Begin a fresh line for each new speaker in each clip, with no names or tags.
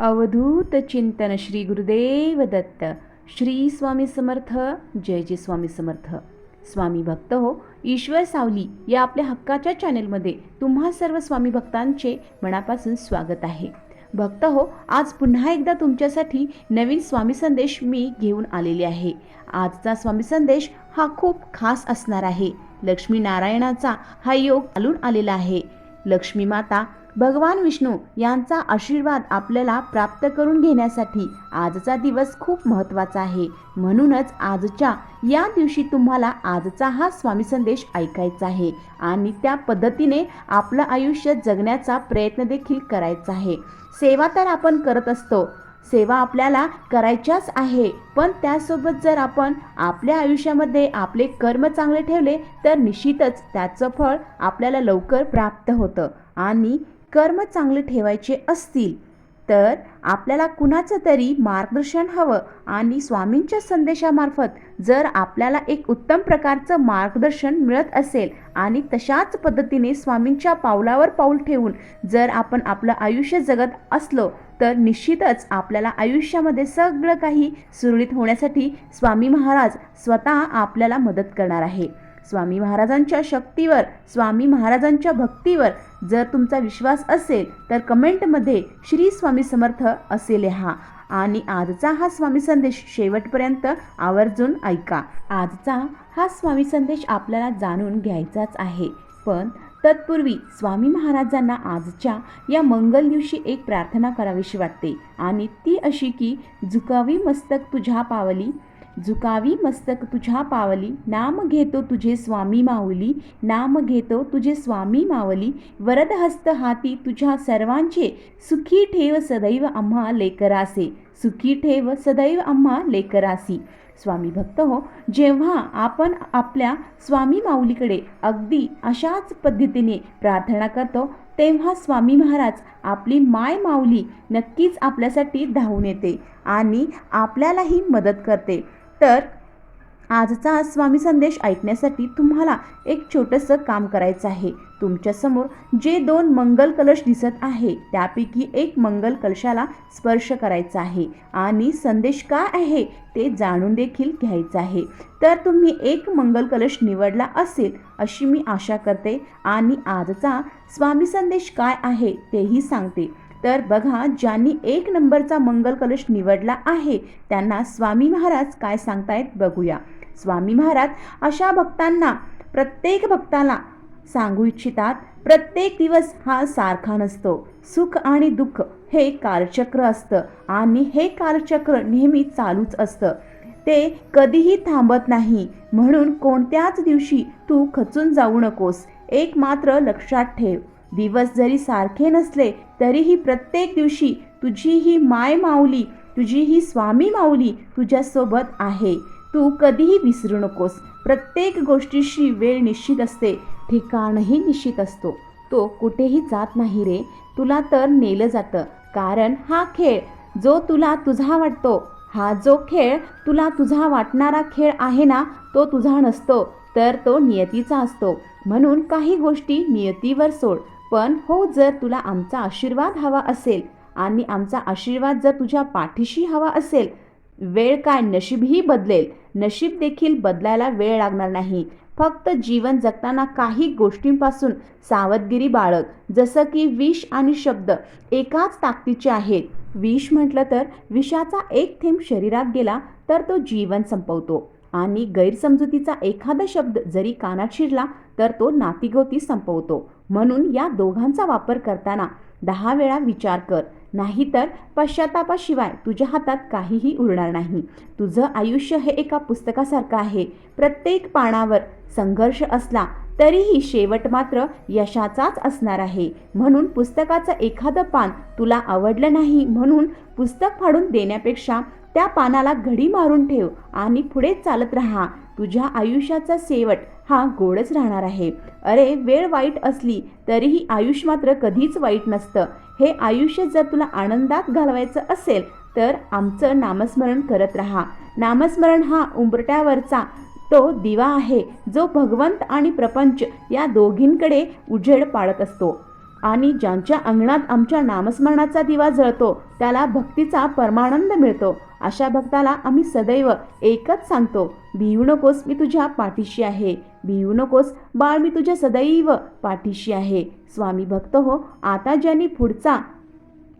अवधूत चिंतन श्री गुरुदेव दत्त. श्री स्वामी समर्थ. जय जय स्वामी समर्थ. स्वामी भक्त हो ईश्वर सावली या आपल्या हक्काच्या चॅनेलमध्ये तुम्हा सर्व स्वामी भक्तांचे मनापासून स्वागत आहे. भक्त हो आज पुन्हा एकदा तुमच्यासाठी नवीन स्वामी संदेश मी घेऊन आलेले आहे. आजचा स्वामी संदेश हा खूप खास असणार आहे. लक्ष्मी नारायणाचा हा योग चालून आलेला आहे. लक्ष्मी माता भगवान विष्णू यांचा आशीर्वाद आपल्याला प्राप्त करून घेण्यासाठी आजचा दिवस खूप महत्त्वाचा आहे. म्हणूनच आजच्या या दिवशी तुम्हाला आजचा हा स्वामी संदेश ऐकायचा आहे आणि त्या पद्धतीने आपलं आयुष्य जगण्याचा प्रयत्न देखील करायचा आहे. सेवा तर आपण करत असतो. सेवा आपल्याला करायच्याच आहे. पण त्यासोबत जर आपण आपल्या आयुष्यामध्ये आपले कर्म चांगले ठेवले तर निश्चितच त्याचं फळ आपल्याला लवकर प्राप्त होतं. आणि कर्म चांगले ठेवायचे असतील तर आपल्याला कुणाचं तरी मार्गदर्शन हवं आणि स्वामींच्या संदेशामार्फत जर आपल्याला एक उत्तम प्रकारचं मार्गदर्शन मिळत असेल आणि तशाच पद्धतीने स्वामींच्या पावलावर पाऊल ठेवून जर आपण आपलं आयुष्य जगत असलो तर निश्चितच आपल्याला आयुष्यामध्ये सगळं काही सुरळीत होण्यासाठी स्वामी महाराज स्वतः आपल्याला मदत करणार आहे. स्वामी महाराजांच्या शक्तीवर स्वामी महाराजांच्या भक्तीवर जर तुमचा विश्वास असेल तर कमेंटमध्ये श्री स्वामी समर्थ असे लिहा. आणि आजचा हा स्वामी संदेश शेवटपर्यंत आवर्जून ऐका. आजचा हा स्वामी संदेश आपल्याला जाणून घ्यायचाच आहे. पण तत्पूर्वी स्वामी महाराजांना आजच्या या मंगल दिवशी एक प्रार्थना करावीशी वाटते. आणि ती अशी की झुकावी मस्तक तुझ्या पावली झुकावी मस्तक तुझ्या पावली नाम घेतो तुझे स्वामी माऊली नाम घेतो तुझे स्वामी मावली वरद हस्त हाती तुझ्या सर्वांचे सुखी ठेव सदैव आम्हा लेकरासे सुखी ठेव सदैव आम्हा लेकरासी. स्वामी भक्त हो जेव्हा आपण आपल्या स्वामी माऊलीकडे अगदी अशाच पद्धतीने प्रार्थना करतो तेव्हा स्वामी महाराज आपली माय माऊली नक्कीच आपल्यासाठी धावून येते आणि आपल्यालाही मदत करते. तर आजचा स्वामी संदेश ऐकण्यासाठी तुम्हाला एक छोटंसं काम करायचं आहे. तुमच्यासमोर जे दोन मंगल कलश दिसत आहे त्यापैकी एक मंगल कलशाला स्पर्श करायचा आहे. आणि संदेश काय आहे ते जाणून देखील घ्यायचं आहे. तर तुम्ही एक मंगल कलश निवडला असेल अशी मी आशा करते. आणि आजचा स्वामी संदेश काय आहे तेही सांगते. तर बघा ज्यांनी एक नंबरचा मंगल कलश निवडला आहे त्यांना स्वामी महाराज काय सांगतायत बघूया. स्वामी महाराज अशा भक्तांना प्रत्येक भक्ताला सांगू इच्छितात प्रत्येक दिवस हा सारखा नसतो. सुख आणि दुःख हे कालचक्र असतं आणि हे कालचक्र नेहमी चालूच असतं. ते कधीही थांबत नाही म्हणून कोणत्याच दिवशी तू खचून जाऊ नकोस. एक मात्र लक्षात ठेव. दिवस जरी सारखे नसले तरीही प्रत्येक दिवशी तुझी ही माय माऊली तुझी ही स्वामी माऊली तुझ्यासोबत आहे. तू कधीही विसरू नकोस. प्रत्येक गोष्टीशी वेळ निश्चित असते ठिकाणही निश्चित असतो. तो कुठेही जात नाही रे. तुला तर नेलं जातं. कारण हा खेळ जो तुला तुझा वाटतो हा जो खेळ तुला तुझा वाटणारा खेळ आहे ना तो तुझा नसतो तर तो नियतीचा असतो. म्हणून काही गोष्टी नियतीवर सोड. पण हो जर तुला आमचा आशीर्वाद हवा असेल आणि आमचा आशीर्वाद जर तुझ्या पाठीशी हवा असेल वेळ काय नशीबही बदलेल. नशीब देखील बदलायला वेळ लागणार नाही. फक्त जीवन जगताना काही गोष्टींपासून सावधगिरी बाळग. जसं की विष आणि शब्द एकाच ताकदीचे आहेत. विष म्हटलं तर विषाचा एक थेंब शरीरात गेला तर तो जीवन संपवतो. आणि गैरसमजुतीचा एखादा शब्द जरी कानात शिरला तर तो नातीगोती संपवतो. म्हणून या दोघांचा वापर करताना दहा वेळा विचार कर. नाहीतर पश्चातापाशिवाय तुझ्या हातात काहीही उरणार नाही. तुझं आयुष्य हे एका पुस्तकासारखं आहे. प्रत्येक पानावर संघर्ष असला तरीही शेवट मात्र यशाचाच असणार आहे. म्हणून पुस्तकाचं एखादं पान तुला आवडलं नाही म्हणून पुस्तक फाडून देण्यापेक्षा त्या पानाला घडी मारून ठेव आणि पुढे चालत राहा. तुझ्या आयुष्याचा शेवट हा गोडच राहणार आहे. अरे वेळ वाईट असली तरीही आयुष्य मात्र कधीच वाईट नसतं. हे आयुष्य जर तुला आनंदात घालवायचं असेल तर आमचं नामस्मरण करत राहा. नामस्मरण हा उंबरट्यावरचा तो दिवा आहे जो भगवंत आणि प्रपंच या दोघींकडे उजेड पाडत असतो. आणि ज्यांच्या अंगणात आमच्या नामस्मरणाचा दिवा जळतो त्याला भक्तीचा परमानंद मिळतो. अशा भक्ताला आम्ही सदैव एकच सांगतो भिवू नकोस मी तुझ्या पाठीशी आहे. भिवू नकोस बाळ मी तुझ्या सदैव पाठीशी आहे. स्वामी भक्त हो आता ज्यांनी पुढचा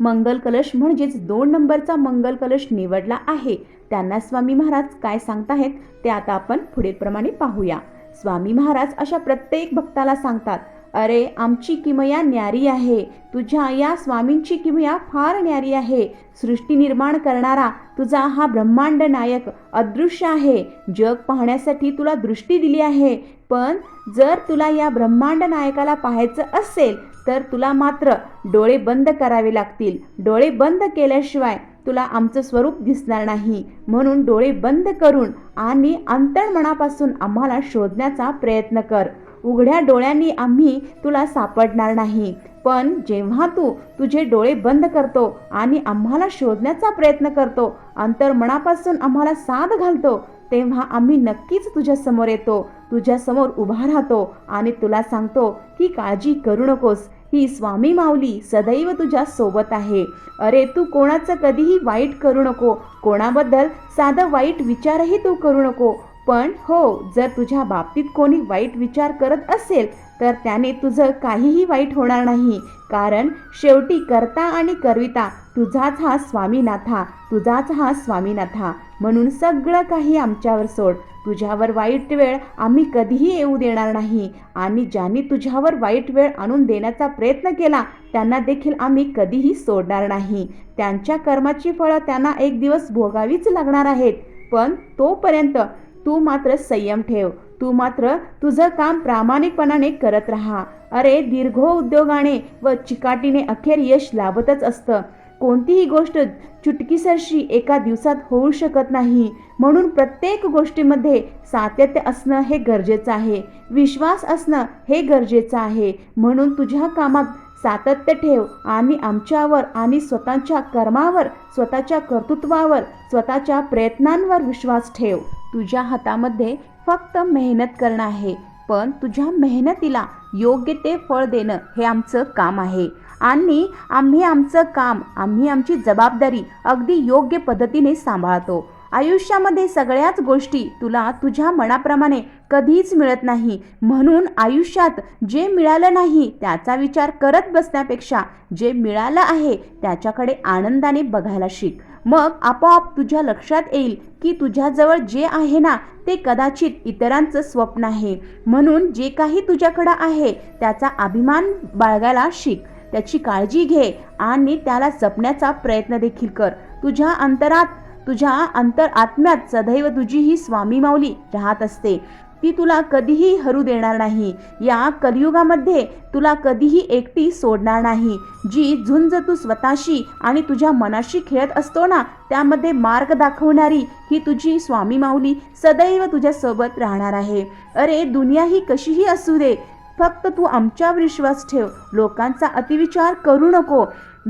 मंगल कलश म्हणजेच दोन नंबरचा मंगल कलश निवडला आहे त्यांना स्वामी महाराज काय सांगताहेत ते आता आपण पुढीलप्रमाणे पाहूया. स्वामी महाराज अशा प्रत्येक भक्ताला सांगतात अरे आमची किमया न्यारी आहे. तुझ्या या स्वामींची किमया फार न्यारी आहे. सृष्टी निर्माण करणारा तुझा हा ब्रह्मांड नायक अदृश्य आहे. जग पाहण्यासाठी तुला दृष्टी दिली आहे. पण जर तुला या ब्रह्मांड नायकाला पाहायचं असेल तर तुला मात्र डोळे बंद करावे लागतील. डोळे बंद केल्याशिवाय तुला आमचं स्वरूप दिसणार नाही. म्हणून डोळे बंद करून आणि अंतर्मनापासून आम्हाला शोधण्याचा प्रयत्न कर. उघड्या डोळ्यांनी आम्ही तुला सापडणार नाही. पण जेव्हा तू तुझे डोळे बंद करतो आणि आम्हाला शोधण्याचा प्रयत्न करतो अंतर्मनापासून आम्हाला साथ घालतो तेव्हा आम्ही नक्कीच तुझ्या समोर येतो. तुझ्या समोर उभा राहतो आणि तुला सांगतो की काळजी करू नकोस. ही स्वामी माऊली सदैव तुझ्या सोबत आहे. अरे तू कोणाचं कधीही वाईट करू नको. कोणाबद्दल साधं वाईट विचारही तू करू नको. पण हो जर तुझ्या बाबतीत कोणी वाईट विचार करत असेल तर त्याने तुझं काहीही वाईट होणार नाही. कारण शेवटी करता आणि करविता तुझाच हा स्वामीनाथा तुझाच हा स्वामीनाथा. म्हणून सगळं काही आमच्यावर सोड. तुझ्यावर वाईट वेळ आम्ही कधीही येऊ देणार नाही. आणि ज्यांनी तुझ्यावर वाईट वेळ आणून देण्याचा प्रयत्न केला त्यांना देखील आम्ही कधीही सोडणार नाही. त्यांच्या कर्माची फळं त्यांना एक दिवस भोगावीच लागणार आहेत. पण तोपर्यंत तू मात्र संयम ठेव. तू मात्र तुझं काम प्रामाणिकपणाने करत राहा. अरे दीर्घ उद्योगाने व चिकाटीने अखेर यश लाभतच असतं. कोणतीही गोष्ट चुटकीसरशी एका दिवसात होऊ शकत नाही. म्हणून प्रत्येक गोष्टीमध्ये सातत्य असणं हे गरजेचं आहे. विश्वास असणं हे गरजेचं आहे. म्हणून तुझ्या कामात सातत्य ठेव आणि आमच्यावर आणि स्वतःच्या कर्मावर स्वतःच्या कर्तृत्वावर स्वतःच्या प्रयत्नांवर विश्वास ठेव. तुझ्या हातामध्ये फक्त मेहनत करणं आहे पण तुझ्या मेहनतीला योग्य ते फळ देणं हे आमचं काम आहे. आणि आम्ही आमचं काम आम्ही आमची जबाबदारी अगदी योग्य पद्धतीने सांभाळतो. आयुष्यामध्ये सगळ्याच गोष्टी तुला तुझ्या मनाप्रमाणे कधीच मिळत नाही. म्हणून आयुष्यात जे मिळालं नाही त्याचा विचार करत बसण्यापेक्षा जे मिळालं आहे त्याच्याकडे आनंदाने बघायला शिक. मग आपोआप तुझ्या लक्षात येईल की तुझ्याजवळ जे आहे ना ते कदाचित इतरांचं स्वप्न आहे. म्हणून जे काही तुझ्याकडं आहे त्याचा अभिमान बाळगायला शिक. त्याची काळजी घे आणि त्याला जपण्याचा प्रयत्न देखील कर. तुझ्या अंतरात तुझ्या अंतर आत्म्यात सदैव तुझी ही स्वामी माऊली राहत असते. ती तुला कधीही हरू देणार नाही. या कलियुगामध्ये तुला कधीही एकटी सोडणार नाही. जी झुंज तू स्वतःशी आणि तुझ्या मनाशी खेळत असतो ना त्यामध्ये मार्ग दाखवणारी ही तुझी स्वामी माऊली सदैव तुझ्यासोबत राहणार आहे. अरे दुनिया ही कशीही असू दे फक्त तू आमच्यावर विश्वास ठेव. लोकांचा अतिविचार करू नको.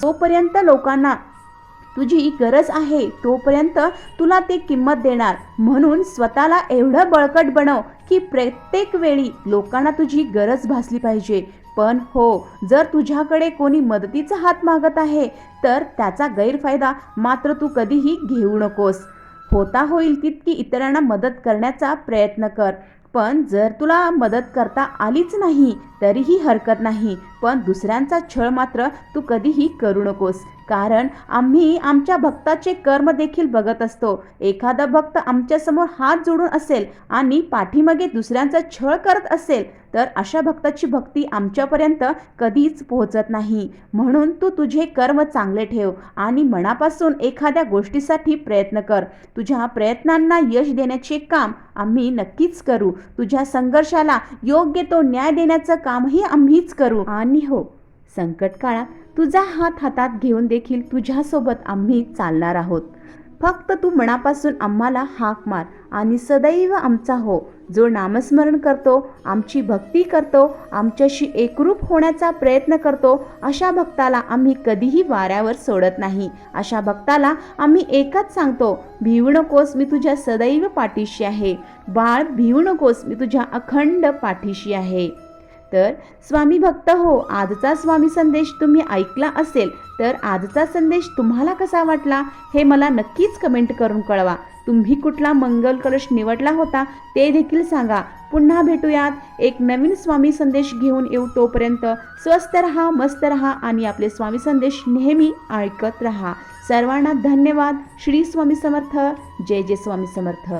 जोपर्यंत लोकांना तुझी गरज आहे तोपर्यंत तुला ते किंमत देणार. म्हणून स्वतःला एवढं बळकट बनव की प्रत्येक वेळी लोकांना तुझी गरज भासली पाहिजे. पण हो जर तुझ्याकडे कोणी मदतीचा हात मागत आहे तर त्याचा गैरफायदा मात्र तू कधीही घेऊ नकोस. होता होईल तितकी इतरांना मदत करण्याचा प्रयत्न कर. पण जर तुला मदत करता आलीच नाही तरीही हरकत नाही. पण दुसऱ्यांचा छळ मात्र तू कधीही करू नकोस. कारण आम्ही आमच्या भक्ताचे कर्म देखील बघत असतो. एखादा भक्त आमच्यासमोर हात जोडून असेल आणि पाठीमागे दुसऱ्यांचा छळ करत असेल तर अशा भक्ताची भक्ती आमच्यापर्यंत कधीच पोहोचत नाही. म्हणून तू तुझे कर्म चांगले ठेव आणि मनापासून एखाद्या गोष्टीसाठी प्रयत्न कर. तुझ्या प्रयत्नांना यश देण्याचे काम आम्ही नक्कीच करू. तुझ्या संघर्षाला योग्य तो न्याय देण्याचं कामही आम्हीच करू. आणि हो संकट काळात तुझा हात हातात घेऊन देखील तुझ्यासोबत आम्ही चालणार आहोत. फक्त तू मनापासून आम्हाला हाक मार आणि सदैव आमचा हो. जो नामस्मरण करतो आमची भक्ती करतो आमच्याशी एकरूप होण्याचा प्रयत्न करतो अशा भक्ताला आम्ही कधीही वाऱ्यावर सोडत नाही. अशा भक्ताला आम्ही एकच सांगतो भिवू नकोस मी तुझ्या सदैव पाठीशी आहे. बाळ भिवू नकोस मी तुझ्या अखंड पाठीशी आहे. तर स्वामी भक्त हो आजचा स्वामी संदेश तुम्ही ऐकला असेल तर आजचा संदेश तुम्हाला कसा वाटला हे मला नक्कीच कमेंट करून कळवा. तुम्ही कुठला मंगल कलश निवडला होता ते देखील सांगा. पुन्हा भेटूयात. एक नवीन स्वामी संदेश घेऊन येऊ तोपर्यंत स्वस्त रहा मस्त रहा आणि आपले स्वामी संदेश नेहमी ऐकत रहा. सर्वांना धन्यवाद. श्री स्वामी समर्थ. जय जय स्वामी समर्थ.